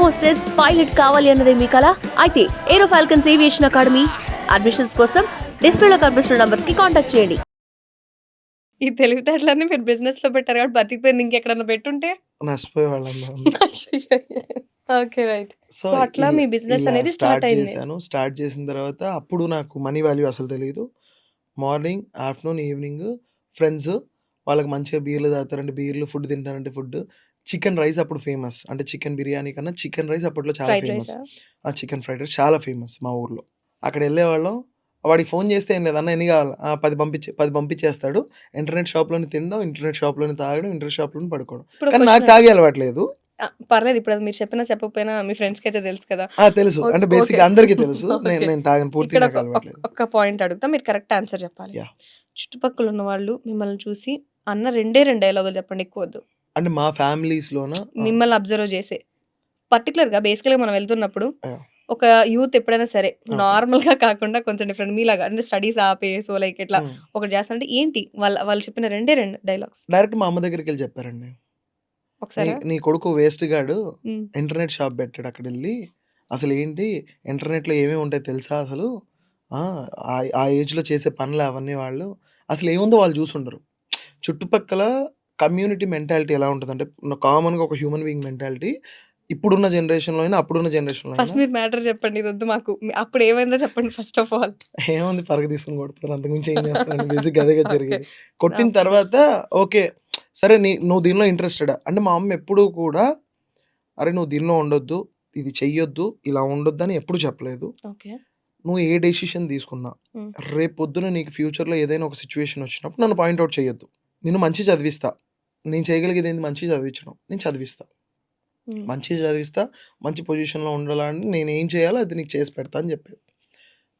Hostess pilot కావాలి అన్నదే మీ కల. అయితే aero falcons aviation academy admissions కోసం డిస్ప్లేలో కనిపిస్తున్న నంబర్స్కి కాంటాక్ట్ చేయండి. ఈ తెలివితేటలన్నీ మీరు బిజినెస్లో పెట్టారు కాబట్టి బతికిపోయింది ఇంకెక్కడన్నా పెట్టుంటే? Okay right. సో అట్లా మీ బిజినెస్ అనేది స్టార్ట్ అయింది. చేశాను. స్టార్ట్ చేసిన తర్వాత అప్పుడు నాకు మనీ వాల్యూ అసలు తెలియదు మార్నింగ్ ఆఫ్టర్నూన్ ఈవినింగ్ ఫ్రెండ్స్ వాళ్ళకి మంచిగా బీర్లు తాగుతారంటే బీర్లు ఫుడ్ తింటారంటే ఫుడ్. చికెన్ రైస్ అప్పుడు ఫేమస్. అంటే చికెన్ బిర్యానీ కన్నా చికెన్ రైస్ అప్పట్లో చాలా ఫేమస్. ఆ చికెన్ ఫ్రైడ్ రైస్ చాలా ఫేమస్ మా ఊర్లో. అక్కడ వెళ్ళేవాళ్ళం. వాడికి ఫోన్ చేస్తే ఏం లేదు అన్న ఎన్ని కావాలి? "ఆ, పది పంపించే పది పంపించేస్తాడు. ఇంటర్నెట్ షాప్లోని తినడం ఇంటర్నెట్ షాప్లోని తాగడం ఇంటర్నెట్ షాప్లోని పడుకోవడం. ఇప్పుడు కానీ నాకు తాగే అలవాట్లేదు ఆ, పర్లేదు. ఇప్పుడు అది మీరు చెప్పినా చెప్పకపోయినా మీ ఫ్రెండ్స్కి అయితే తెలుసు కదా. ఆ, తెలుసు. ఓకే, అంటే ఓకే. బేసిక్ అందరికీ తెలుసు. నేను. నేను తాగను. పూర్తి ఇక్కడ నాకు ఒక- అలవాట్లేదు ఒక పాయింట్ అడుగుతా. మీరు కరెక్ట్ ఆన్సర్ చెప్పాలి. Yeah. చుట్టుపక్కల ఉన్న వాళ్ళు మిమ్మల్ని చూసి అన్న రెండే రెండు డైలాగులు చెప్పండి. ఎక్కువ వద్దు. అంటే మా ఫ్యామిలీస్ లోన ఆ, మిమ్మల్ని అబ్జర్వ్ చేసే. పర్టికులర్గా బేసికల్గా మనం వెళ్తున్నప్పుడు. ఒక యూత్ ఎప్పుడైనా సరే. నార్మల్గా కాకుండా కొంచెం డిఫరెంట్ మీలాగా అంటే స్టడీస్ ఆపే సో లైక్ ఇట్లా. ఒకటి చేస్తానంటే ఏంటి? వాళ్ళ వాళ్ళు చెప్పిన రెండే రెండు డైలాగ్స్ డైరెక్ట్ మా అమ్మ దగ్గరికి వెళ్ళి చెప్పారండి. ఒకసారి? నీ- కొడుకు వేస్ట్ గాడు ఇంటర్నెట్ షాప్ పెట్టాడు అక్కడ వెళ్ళి అసలు ఏంటి? ఇంటర్నెట్లో ఏమేమి ఉంటాయి తెలుసా అసలు? ఆ ఏజ్లో చేసే పనులు అవన్నీ వాళ్ళు. అసలు ఏముందో వాళ్ళు చూసుండరు. చుట్టుపక్కల కమ్యూనిటీ మెంటాలిటీ ఎలా ఉంటుంది అంటే కామన్గా ఒక హ్యూమన్ బీయింగ్ మెంటాలిటీ ఇప్పుడున్న జనరేషన్లో అయినా అప్పుడున్న జనరేషన్లో ఫస్ట్ మీరు మ్యాటర్ చెప్పండి ఇది వద్దు మాకు. అప్పుడు ఏమైందో చెప్పండి ఫస్ట్ ఆఫ్ ఆల్. ఏముంది పరగ తీసుకుని కొడతారు అంతకుమించి ఏం చేస్తారు బేసిక్ అదేగా Okay. జరిగింది. కొట్టిన. తర్వాత ఓకే సరే నీ నువ్వు దీనిలో ఇంట్రెస్టెడ్ అంటే మా అమ్మ ఎప్పుడూ కూడా అరే నువ్వు దీనిలో ఉండొద్దు ఇది చెయ్యొద్దు ఇలా ఉండొద్దు అని ఎప్పుడు చెప్పలేదు. ఓకే. నువ్వు ఏ డెసిషన్ తీసుకున్నా. రేపు పొద్దున నీకు ఫ్యూచర్లో ఏదైనా ఒక సిచ్యువేషన్ వచ్చినప్పుడు నన్ను పాయింట్అవుట్ చేయొద్దు నేను మంచి చదివిస్తా. నేను చేయగలిగేది ఏంది? మంచి చదివించడం. నేను చదివిస్తా. మంచి చదివిస్తా మంచి పొజిషన్లో ఉండాలని నేను ఏం చేయాలో అది నీకు చేసి పెడతా అని చెప్పేది.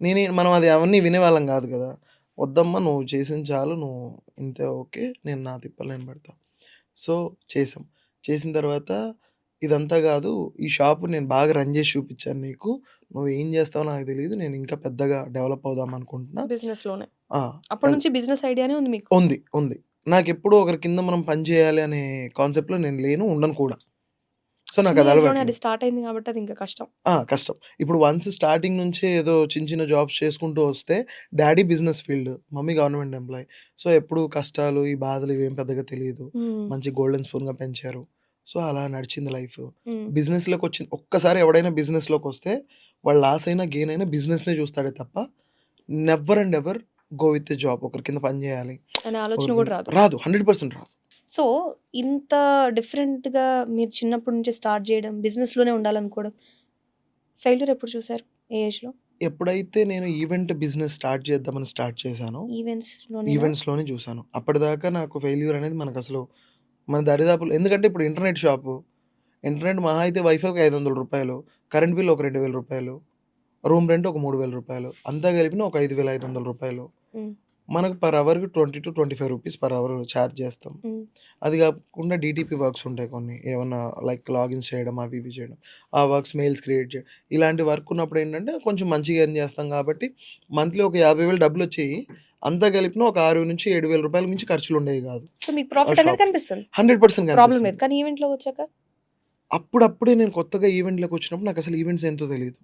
నేనే మనం అది అవన్నీ వినేవాళ్ళం కాదు కదా. వద్దమ్మా నువ్వు చేసింది చాలు నువ్వు ఇంతే ఓకే నేను నా తిప్పలు నేను పెడతా. సో చేసాం చేసిన తర్వాత ఇదంతా కాదు ఈ షాపు నేను బాగా రన్ చేసి చూపించాను నీకు. నువ్వు ఏం చేస్తావో నాకు తెలియదు నేను ఇంకా పెద్దగా డెవలప్ అవుదాం అనుకుంటున్నా. బిజినెస్లోనే అప్పటి నుంచి బిజినెస్ ఐడియానే ఉంది మీకు? ఉంది ఉంది. నాకు ఎప్పుడూ ఒకరి కింద మనం పని చేయాలి అనే కాన్సెప్ట్లో నేను లేను ఉండను కూడా సో నాకు అది చిన్న అలవాటు అది స్టార్ట్ అయింది కాబట్టి అది ఇంకా కష్టం ఆ! కష్టం. ఇప్పుడు వన్స్ స్టార్టింగ్ నుంచే ఏదో చిన్న చిన్న జాబ్స్ చేసుకుంటూ వస్తే daddy business field, mummy government employee. So ఎప్పుడు కష్టాలు, ఈ బాధలు ఇవేం పెద్దగా తెలీదు. ఉమ్, మంచి గోల్డెన్ స్పూన్‌గా పెంచారు. సో అలా నడిచింది లైఫ్. ఉమ్, బిజినెస్‌లోకి వచ్చింది ఒక్కసారి ఎవడైనా బిజినెస్‌లోకి వస్తే వాడు లాస్ అయినా, గెయిన్ అయినా బిజినెస్‌నే చూస్తాడే తప్ప never and ever go with job. ఒకరి కింద పని చేయాలి. అనే ఆలోచన కూడా రాదు రాదు. 100% రాదు. సో ఇంత డిఫరెంట్గా మీరు చిన్నప్పటి నుంచి స్టార్ట్ చేయడం బిజినెస్లోనే ఉండాలనుకోవడం ఫెయిల్యూర్ ఎప్పుడు చూసారు ఏ ఏజ్లో ఎప్పుడైతే నేను ఈవెంట్ బిజినెస్ స్టార్ట్ చేద్దామని స్టార్ట్ చేశానో ఈవెంట్స్లోనే ఈవెంట్స్‌లోనే చూసాను. అప్పటిదాకా నాకు ఫెయిల్యూర్ అనేది మనకసలు మన దరిదాపులు ఎందుకంటే ఇప్పుడు ఇంటర్నెట్ షాపు. ఇంటర్నెట్ మహా అయితే వైఫైకి రూ. 500 కరెంట్ బిల్ ఒక రూ. 2000 రూమ్ రెంట్ ఒక రూ. 3000 అంతా కలిపిన ఒక రూ. 5500 ఉమ్, మనకు పర్ అవర్‌కి 20-25 రూపీస్ పర్ అవర్ చార్జ్ చేస్తాం. అది కాకుండా డీటీపీ వర్క్స్ ఉంటాయి కొన్ని. ఏమన్నా లైక్ లాగిన్స్ చేయడం అవి ఇవి చేయడం. ఆ వర్క్స్ మెయిల్స్ క్రియేట్ చేయడం. ఇలాంటి వర్క్ ఉన్నప్పుడు ఏంటంటే కొంచెం మంచిగా ఎర్న్ చేస్తాం కాబట్టి మంత్లీ ఒక 50,000 డబ్బులొచ్చేయి. అంతా కలిపిన ఒక 6,000-7,000 రూపాయల మించి ఖర్చులు ఉండేవి కాదు. సో మీకు ప్రాఫిట్ అనేది షాప్. కనిపిస్తుంది 100% ప్రాబ్లం. లేదు కానీ ఈవెంట్లో వచ్చాక అప్పుడప్పుడే నేను కొత్తగా ఈవెంట్‌లోకి వచ్చినప్పుడు నాకు అసలు ఈవెంట్స్ ఏంటో తెలీదు.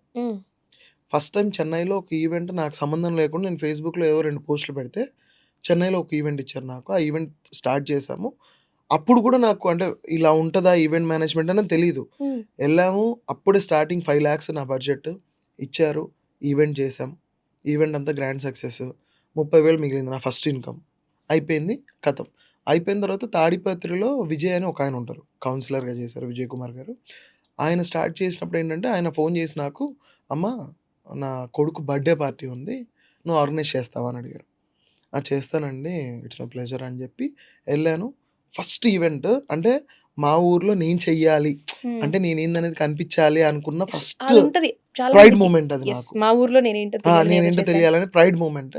ఫస్ట్ టైమ్ చెన్నైలో ఒక ఈవెంట్ నాకు సంబంధం లేకుండా నేను ఫేస్‌బుక్‌లో ఏవో 2 పోస్టులు పెడితే చెన్నైలో ఒక ఈవెంట్ ఇచ్చారు నాకు. ఆ ఈవెంట్ స్టార్ట్ చేశాము. అప్పుడు కూడా నాకు అంటే ఇలా ఉంటదా ఈవెంట్ మేనేజ్మెంట్ అనేది తెలీదు. ఉమ్, ఎళ్ళాము. అప్పుడే స్టార్టింగ్ 5,00,000 నా బడ్జెట్. ఇచ్చారు. ఈవెంట్ చేశాం. ఈవెంట్ అంతా గ్రాండ్ సక్సెస్. 30,000 మిగిలింది నా ఫస్ట్ ఇన్‌కమ్. అయిపోయింది. ఖతం. అయిపోయిన తర్వాత తాడిపత్రిలో విజయ్ అని ఒకాయన ఉంటారు. కౌన్సిలర్‌గా చేశారు విజయ్ కుమార్ గారు. ఆయన స్టార్ట్ చేసినప్పుడు ఏంటంటే ఆయన ఫోన్ చేసి నాకు అమ్మ నా కొడుకు బర్త్‌డే పార్టీ ఉంది. నువ్వు ఆర్గనైజ్ చేస్తావా అని అడిగారు. ఆ! చేస్తానండి. ఇట్స్ మై ప్లెజర్ అని చెప్పి ఎళ్ళాను. ఫస్ట్ ఈవెంట్ అంటే మా ఊర్లో నేను చెయ్యాలి. అంటే నేనేందనేది కనిపించాలి అనుకున్న ఫస్ట్ ప్రైడ్. మూమెంట్ అది నాకు. మా ఊర్లో నేనేంటో నేనేంటో చేశాను. తెలియాలని ప్రైడ్ మూమెంట్.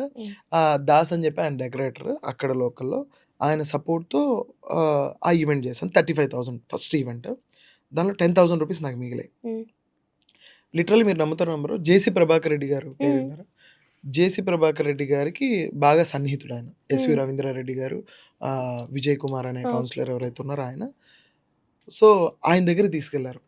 దాస్ అని చెప్పి ఆయన డెకరేటర్ అక్కడ లోకల్‌లో. ఆయన సపోర్ట్‌తో ఆ ఈవెంట్ చేశాను. 35,000 ఫస్ట్ ఈవెంట్. దాంట్లో 10,000 రూపీస్ నాకు మిగిలాయి. ఉమ్. లిటరల్లీ మీరు నమ్ముతారో నమ్మరో జేసీ ప్రభాకర్ రెడ్డి గారు పేరు. విన్నారా? జేసీ ప్రభాకర్ రెడ్డి గారికి బాగా సన్నిహితుడు ఆయన. ఎస్వి. రవీంద్రారెడ్డి గారు, విజయ్ కుమార్ అనే. కౌన్సిలర్ ఎవరైతే ఉన్నారో ఆయన. సో ఆయన దగ్గరికి తీసుకెళ్ళారు.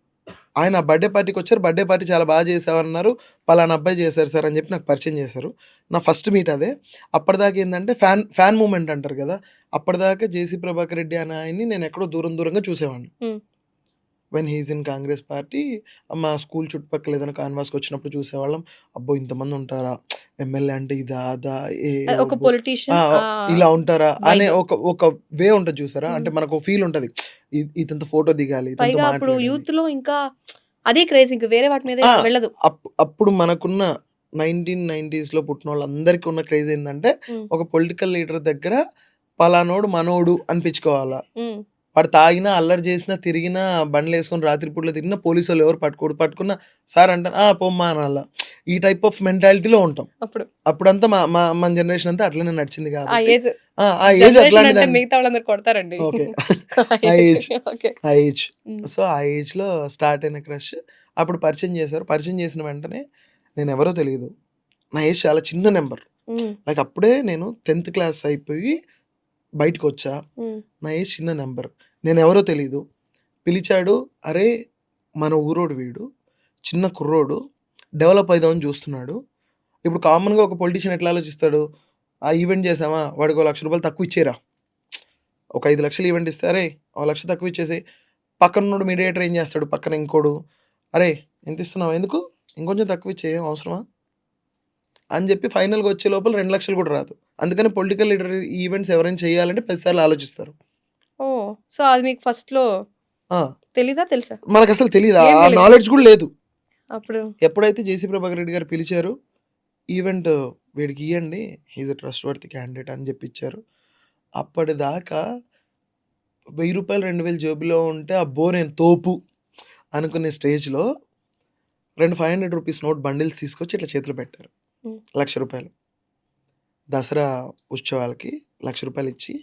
ఆయన బర్త్‌డే పార్టీకి వచ్చారు. బర్త్‌డే పార్టీ చాలా బాగా చేసావన్నారు. పలానా అబ్బాయి చేశారు సార్ అని చెప్పి నాకు పరిచయం చేశారు. నా ఫస్ట్ మీట్ అదే. అప్పటిదాకా ఏందంటే ఫ్యాన్ ఫ్యాన్ మూవ్‌మెంట్ అంటారు కదా! అప్పటిదాకా జేసీ ప్రభాకర్ రెడ్డి అనే ఆయన్ని నేను ఎక్కడో దూరం దూరంగా చూసేవాడిని. When he is in Congress party మా స్కూల్ చుట్టుపక్కల ఏదైనా కాన్వాస్‌కి వచ్చినప్పుడు చూసేవాళ్ళం. అబ్బో! ఇంతమంది ఉంటారా? ఎమ్మెల్యే అంటే ఇదా? అదా? ఏ ఇలా ఉంటారా? అనే. ఒక ఒక వే ఉంటది చూసారా? అంటే హ్మ్. మనకు ఫీల్ ఉంటది. ఇ ఇతనితో ఫోటో దిగాలి. మాట్లాడాలి. యూత్‌లో ఇంకా అదే క్రేజ్ ఇంక వేరే వాటి మీద! వెళ్ళదు. అప్ అప్పుడు మనకున్న 1990స్‌లో పుట్టినోళ్ళందరికీ ఉన్న క్రేజ్ ఏందంటే హ్మ్. ఒక పొలిటికల్ లీడర్ దగ్గర పలానోడు మనోడు అనిపించుకోవాలా. వాడు తాగినా, అల్లరి చేసినా, తిరిగినా, బండ్లేసుకొని రాత్రి పూటలో తిరిగినా పోలీసోళ్ళు ఎవరు పట్టుకోరు. పట్టుకున్నా సార్ అంటారు. ఆ! పొమ్మా అనాల. ఈ టైప్ ఆఫ్ మెంటాలిటీలో ఉంటాం. అప్పుడు. అప్పుడంతా మా మా మన జనరేషన్ అంతా అట్లనే నడిచింది కాబట్టి ఏజ్ ఆ! ఏజ్ జనరేషన్ అంటే అట్లాంటిదండి. మిగతా వాళ్ళందరూ కొడతారండి. ఓకే. ఆ ఆ ఏజ్. ఏజ్. ఓకే. ఆ ఏజ్. హ్మ్. సో, ఆ ఏజ్‌లో స్టార్ట్ అయిన క్రష్. అప్పుడు పరిచయం చేశారు. పరిచయం చేసిన వెంటనే నేనెవరో తెలీదు. నా ఏజ్ చాలా చిన్న నంబర్. లైక్ అప్పుడే నేను 10థ్ క్లాస్ అయిపోయి బయటికొచ్చా. హ్మ్. నా ఏజ్ చిన్న నంబర్. నేనెవరో తెలీదు. పిలిచాడు. అరే! మన ఊరోడు వీడు. చిన్న కుర్రోడు. డెవలప్ అయిదామని చూస్తున్నాడు. ఇప్పుడు కామన్‌గా ఒక పొలిటీషియన్ ఎట్లా ఆలోచిస్తాడు? ఆ ఈవెంట్ చేసామా? వాడికో రూ. 1,00,000 తక్కువ ఇచ్చేయరా. ఒక 5,00,000 ఈవెంట్ ఇస్తే అరేయ్! ఓ 1,00,000 తక్కువ ఇచ్చేసేయ్. పక్కనున్నోడు మీడియేటర్ ఏం చేస్తాడు? పక్కన ఇంకోడు. అరేయ్! ఎంత ఇస్తున్నావు? ఎందుకు? ఇంకొంచెం తక్కువ ఇచ్చేయి. ఏం అవసరమా? అని చెప్పి ఫైనల్‌గా వచ్చే లోపల 2,00,000 కూడా రాదు. అందుకని పొలిటికల్ లీడర్ ఈవెంట్స్ ఎవరైనా చేయాలంటే 10 సార్లు ఆలోచిస్తారు. ఓహ్! సో, అది మీకు ఫస్ట్‌లో ఆ! తెలీదా? తెలుసా? మనకసలు తెలీదు. ఏం ఆ. నాలెడ్జ్ కూడా లేదు. అప్పుడు ఎప్పుడైతే జేసీ ప్రభాకర్ రెడ్డి గారు పిలిచారు. ఈవెంట్ వీడికి ఇయ్యండి. హి ఈస్ ఎ ట్రస్ట్‌వర్తీ క్యాండిడేట్ అని చెప్పి ఇచ్చారు. అప్పటిదాకా రూ. 1000, 2000 జేబులో ఉంటే అబ్బో! నేను తోపు అనుకునే స్టేజ్‌లో 2 రూ. 500 నోట్ బండిల్స్ తీసుకొచ్చి ఇట్లా చేతిలో పెట్టారు. హ్మ్. రూ. 1,00,000 దసరా ఉత్సవాలకి రూ. 1,00,000 ఇచ్చి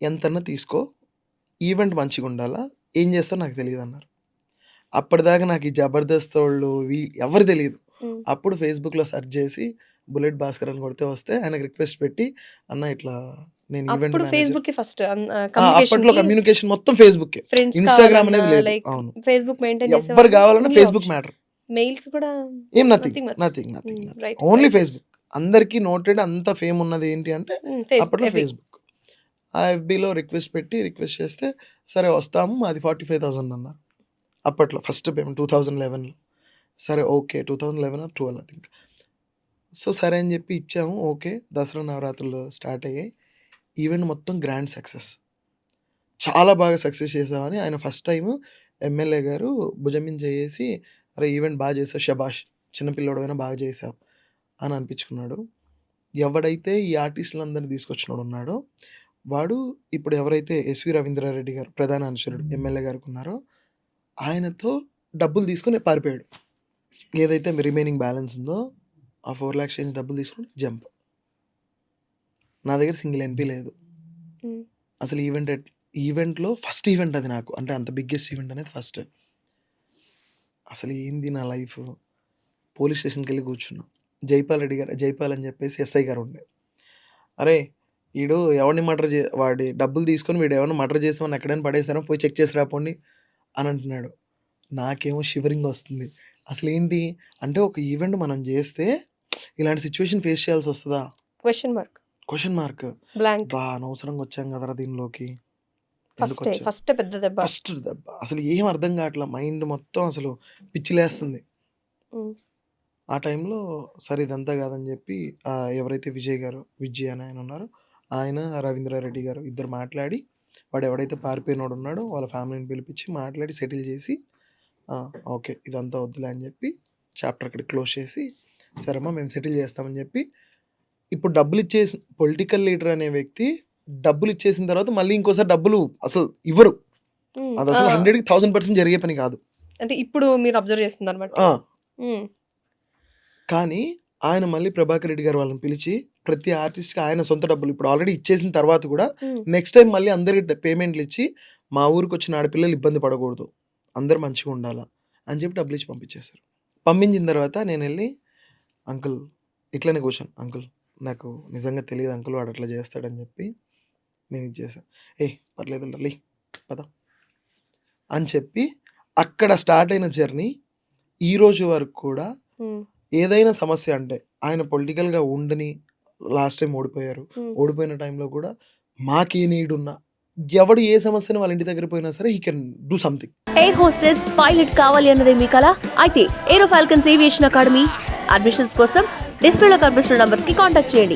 ఎంతన్నా తీసుకో. ఈవెంట్ మంచిగుండాలా. ఏం చేస్తావో నాకు తెలీదన్నారు. అప్పటిదాకా నాకు ఈ జబర్దస్తోళ్ళు వీ ఎవరు. హ్మ్. అప్పుడు ఫేస్‌బుక్‌లో సెర్చ్ చేసి బుల్లెట్ భాస్కర్ అని కొడితే వస్తే ఆయనకి రిక్వెస్ట్ పెట్టి అన్న ఇట్లా నేను ఈవెంట్ ఫేస్‌బుక్కే ఫస్ట్! అప్పట్లో కమ్యూనికేషన్ మొత్తం. ఫ్రెండ్స్ ఇన్‌స్టాగ్రామ్ అనేది లేదు. అవును. ఫేస్‌బుక్ మెయింటైన్ చేసేవాళ్ళు. కావాలన్నా ఫేస్‌బుక్. మ్యాటర్. మెయిల్స్ కూడా ఏం nothing. Nothing. Nothing. Only. Facebook. అందరికి నోటెడ్ అంత ఫేమ్ ఉన్నది ఏంటి అంటే. ఫేస్ అప్పట్లో. ఫేస్‌బుక్. ఆ ఎఫ్‌బిలో రిక్వెస్ట్ పెట్టి రిక్వెస్ట్ చేస్తే సరే వస్తాము. మాది 45,000 అన్నారు. అప్పట్లో ఫస్ట్ పేమెంట్ 2011లో. సరే okay. 2011 or 12 I think. So, సరే అని చెప్పి ఇచ్చాము. ఓకే. దసరా నవరాత్రులు స్టార్ట్ అయ్యాయి. ఈవెంట్ మొత్తం గ్రాండ్ సక్సెస్. చాలా బాగా సక్సెస్ చేసామని ఆయన ఫస్ట్ టైము ఎమ్మెల్యే గారు భుజం మీద చేయేసి అరే! ఈవెంట్ బాగా చేసావు శభాష్! చిన్న పిల్లోడివైనా బాగా చేసావు అని అనిపించుకున్నాడు. ఎవడైతే ఈ ఆర్టిస్టులందరిని తీసుకొచ్చినోడు ఉన్నాడో వాడు ఇప్పుడు ఎవరైతే ఎస్వి రవీంద్రారెడ్డి గారు ప్రధాన అనుచరుడు ఎమ్మెల్యే గారికి ఉన్నారో ఆయనతో డబ్బులు తీసుకొని పారిపోయాడు. ఏదైతే రిమైనింగ్ బ్యాలెన్స్ ఉందో ఆ 4,00,000 చేంజ్ డబ్బులు తీసుకొని జంప్. నా దగ్గర సింగిల్ ఎన్‌పీ లేదు. అసలు ఈవెంట్ ఈవెంట్‌లో ఫస్ట్ ఈవెంట్ అది నాకు. అంటే అంత బిగ్గెస్ట్ ఈవెంట్ అనేది ఫస్ట్. అసలు ఏంది నా లైఫ్? పోలీస్ స్టేషన్‌కెళ్ళి కూర్చున్నా. జైపాల్ రెడ్డి గారు జైపాల్ అని చెప్పేసి ఎస్ఐ గారు ఉండే. అరేయ్! ఈడు ఎవడిని మర్డర్ చే వాడి డబ్బులు తీసుకొని వీడు ఏమన్నా మర్డర్ చేసామని ఎక్కడైనా పడేసారా? పోయి చెక్ చేసి రా పోండి అని అంటున్నాడు. నాకేమో షివరింగ్ వస్తుంది. అసలేంటి అంటే ఒక ఈవెంట్ మనం చేస్తే ఇలాంటి సిట్యుయేషన్ ఫేస్ చేయాల్సి వస్తదా? Question mark. Question mark. అబ్బా! అనవసరంగా వచ్చాం కదరా దీనిలోకి. ఫస్టే. ఫస్టే పెద్ద దెబ్బ. ఫస్ట్ దెబ్బ. అసలు ఏం అర్థం కావట్లా. మైండ్ మొత్తం అసలు పిచ్చిలేస్తుంది. ఆ టైంలో సరే ఇదంతా కాదని చెప్పి ఎవరైతే విజయ్ గారు, విజయ్ అని ఆయన ఉన్నారో ఆయన, రవీంద్రారెడ్డి గారు ఇద్దరు మాట్లాడి వాడు ఎవడైతే పారిపోయినోడు ఉన్నాడో వాళ్ళ ఫ్యామిలీని పిలిపించి మాట్లాడి సెటిల్ చేసి! ఓకే. ఇదంతా వద్దులే అని చెప్పి చాప్టర్ అక్కడికి క్లోజ్ చేసి సరేమ్మా మేము సెటిల్ చేస్తామని చెప్పి ఇప్పుడు డబ్బులు ఇచ్చేసిన పొలిటికల్ లీడర్ అనే వ్యక్తి డబ్బులు ఇచ్చేసిన తర్వాత మళ్ళీ ఇంకోసారి డబ్బులు అసలు ఇవ్వరు. అది అసలు ఆ! 100కి 1000% జరిగే పని కాదు. అంటే ఇప్పుడు మీరు అబ్జర్వ్ చేస్తున్నారు! హ్మ్. కానీ ఆయన మళ్ళీ ప్రభాకర్ రెడ్డి గారు వాళ్ళని పిలిచి ప్రతి ఆర్టిస్ట్‌కి ఆయన సొంత డబ్బులు ఇప్పుడు ఆల్రెడీ ఇచ్చేసిన తర్వాత కూడా. నెక్స్ట్ టైమ్ మళ్ళీ అందరికి పేమెంట్లు ఇచ్చి మా ఊరికొచ్చిన ఆడపిల్లలు ఇబ్బంది పడకూడదు. అందరూ మంచిగా ఉండాలా అని చెప్పి డబ్బులు ఇచ్చి పంపించేశారు. పంపించిన తర్వాత నేనెళ్ళి అంకుల్ ఇట్లనే కూర్చొని అంకుల్ నాకు నిజంగా తెలీదు అంకుల్ వాడు అట్లా చేస్తాడని చెప్పి నేను ఇది చేశా. ఏయ్! పర్లేదులే లెయ్ పద అని చెప్పి అక్కడ స్టార్ట్ అయిన జర్నీ ఈ రోజు వరకు కూడా ఏదైనా సమస్య అంటే ఆయన పొలిటికల్‌గా ఉండని లాస్ట్ టైమ్ ఓడిపోయారు. ఓడిపోయిన టైంలో కూడా మాకే నీడ్ ఉన్నా ఎవడు ఏ సమస్యని వాళ్ళ ఇంటి దగ్గర పోయినా సరే he can do something. Air hostess pilot కావాలి అన్నదే మీ కల అయితే aero falcons aviation academy admissions కోసం డిస్ప్లేలో కనిపిస్తున్న నంబర్స్కి కాంటాక్ట్ చేయండి